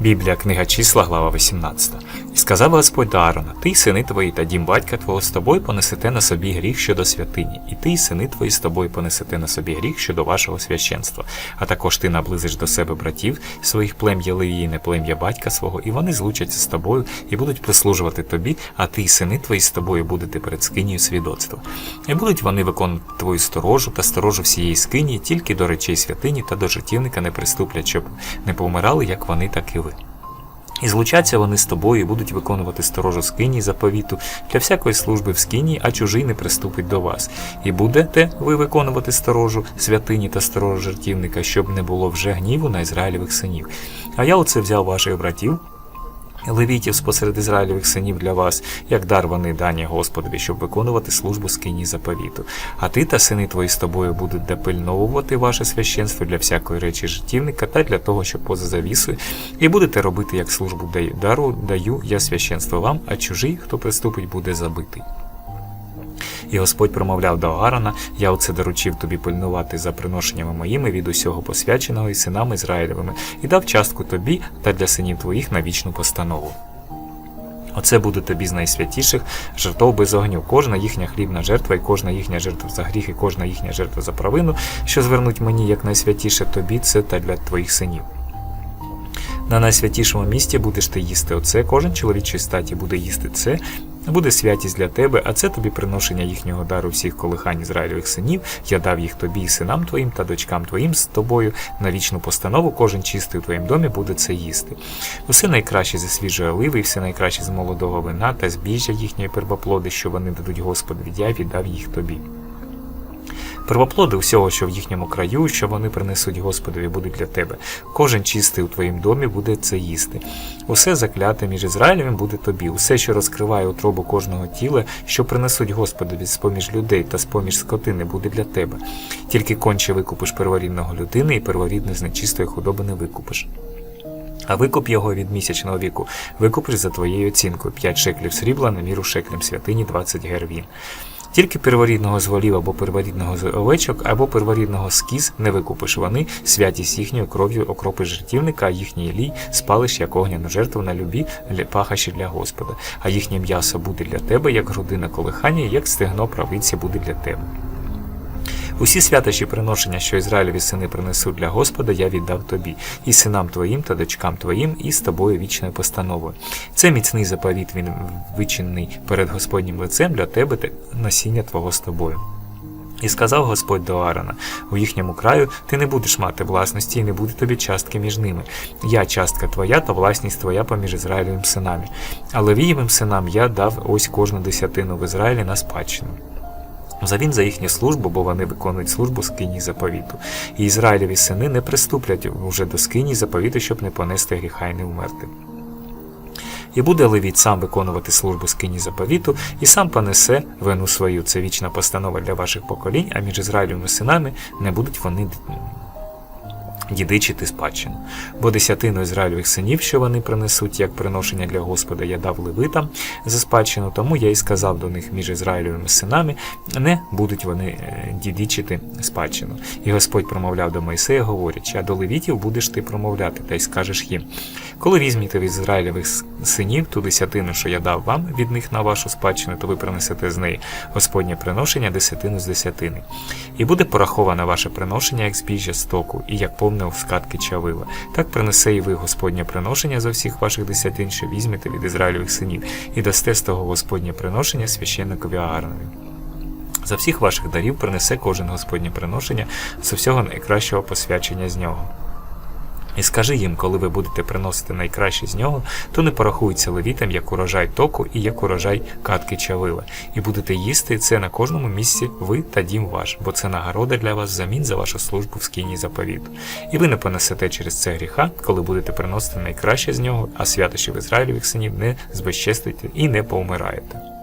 Біблія, книга числа, глава 18. Сказав Господь до Аарона, ти сини твої та дім батька твого з тобою понесете на собі гріх щодо святині, і ти сини твої з тобою понесете на собі гріх щодо вашого священства. А також ти наблизиш до себе братів своїх плем'я Левіїне, плем'я батька свого, і вони злучаться з тобою і будуть прислужувати тобі, а ти сини твої з тобою будете перед скинію свідоцтва. І будуть вони виконувати твою сторожу та сторожу всієї скинії, тільки до речей святині та до жертівника не приступлять, щоб не помирали, як вони, так і ви. І злучаться вони з тобою і будуть виконувати сторожу скині заповіту для всякої служби в скині, а чужий не приступить до вас. І будете ви виконувати сторожу святині та сторожу жертівника, щоб не було вже гніву на Ізраїльових синів. А я оце взяв ваших братів. Левітів спосеред Ізраїльових синів для вас, як дар вони дані Господові, щоб виконувати службу скині заповіту. А ти та сини твої з тобою будуть допильновувати ваше священство для всякої речі життівника та для того, що поза завісою, і будете робити, як службу даю. Дару даю я священство вам, а чужий, хто приступить, буде забитий. І Господь промовляв до Аарона, я оце доручив тобі пильнувати за приношеннями моїми від усього посвяченого і синами Ізраїлевими, і дав частку тобі та для синів твоїх на вічну постанову. Оце буде тобі з найсвятіших жертов без огню. Кожна їхня хлібна жертва, і кожна їхня жертва за гріх, і кожна їхня жертва за провину, що звернуть мені як найсвятіше тобі, це та для твоїх синів. На найсвятішому місці будеш ти їсти оце, кожен чоловічий статі буде їсти це, буде святість для тебе, а це тобі приношення їхнього дару всіх колихань Ізраїльових синів. Я дав їх тобі і синам твоїм та дочкам твоїм з тобою на вічну постанову. Кожен чистий у твоїм домі буде це їсти. Усе найкраще зі свіжої оливи, все найкраще з молодого вина та збіжжя їхньої первоплоди, що вони дадуть Господові, я віддав їх тобі. Первоплоди всього, що в їхньому краю, що вони принесуть Господові, будуть для тебе. Кожен чистий у твоїм домі буде це їсти. Усе закляте між Ізраїлем буде тобі, усе, що розкриває утробу кожного тіла, що принесуть Господові з поміж людей та з поміж скотини, буде для тебе. Тільки конче викупиш перворідного людини і перворідне з нечистої худоби не викупиш. А викуп його від місячного віку викупиш за твоєю оцінкою 5 шеклів срібла на міру шеклям святині 20 гервін. Тільки перворідного з або перворідного з овечок, або перворідного з кіз не викупиш. Вони святість їхньою кров'ю окропи жертівника, а їхній лій спалиш як огняну жертву на любі пахаші для Господа. А їхнє м'ясо буде для тебе, як грудина колихання, як стегно правиці буде для тебе. Усі святощі приношення, що Ізраїлеві сини принесуть для Господа, я віддав тобі, і синам твоїм та дочкам твоїм, і з тобою вічною постановою. Це міцний заповіт, він вичинений перед Господнім лицем для тебе та насіння твого з тобою. І сказав Господь до Аарона, у їхньому краю ти не будеш мати власності, і не буде тобі частки між ними. Я частка твоя та власність твоя поміж Ізраїлевим синами. А Левієвим синам я дав ось кожну десятину в Ізраїлі на спадщину. Завін за їхню службу, бо вони виконують службу скині заповіту. І Ізраїлеві сини не приступлять уже до скині заповіту, щоб не понести гріха і не вмерти. І буде Левіт сам виконувати службу скині заповіту, і сам понесе вину свою. Це вічна постанова для ваших поколінь, а між Ізраїлевими синами не будуть вони дідичити спадщину. Бо десятину Ізраїльових синів, що вони принесуть як приношення для Господа, я дав левитам за спадщину, тому я і сказав до них між Ізраїльовими синами, не будуть вони е, дідичити спадщину. І Господь промовляв до Мойсея, говорячи, а до левітів будеш ти промовляти, та й скажеш їм. Коли візьмете від Ізраїльових синів ту десятину, що я дав вам від них на вашу спадщину, то ви принесете з неї Господнє приношення десятину з десятини. І буде пораховане ваше приношення як збіжжя стоку, і як повне скатки чавила. Так принесе і ви Господнє приношення за всіх ваших десятин, що візьмете від Ізраїльових синів, і дасте з того Господнє приношення священникові Ааронові. За всіх ваших дарів принесе кожен Господнє приношення з усього найкращого посвячення з нього. І скажи їм, коли ви будете приносити найкраще з нього, то не порахується левітам як урожай току і як урожай катки чавила, і будете їсти це на кожному місці ви та дім ваш, бо це нагорода для вас замін за вашу службу в скині заповіту. І ви не понесете через це гріха, коли будете приносити найкраще з нього, а святощів Ізраїльових синів не збезчестите і не поумираєте.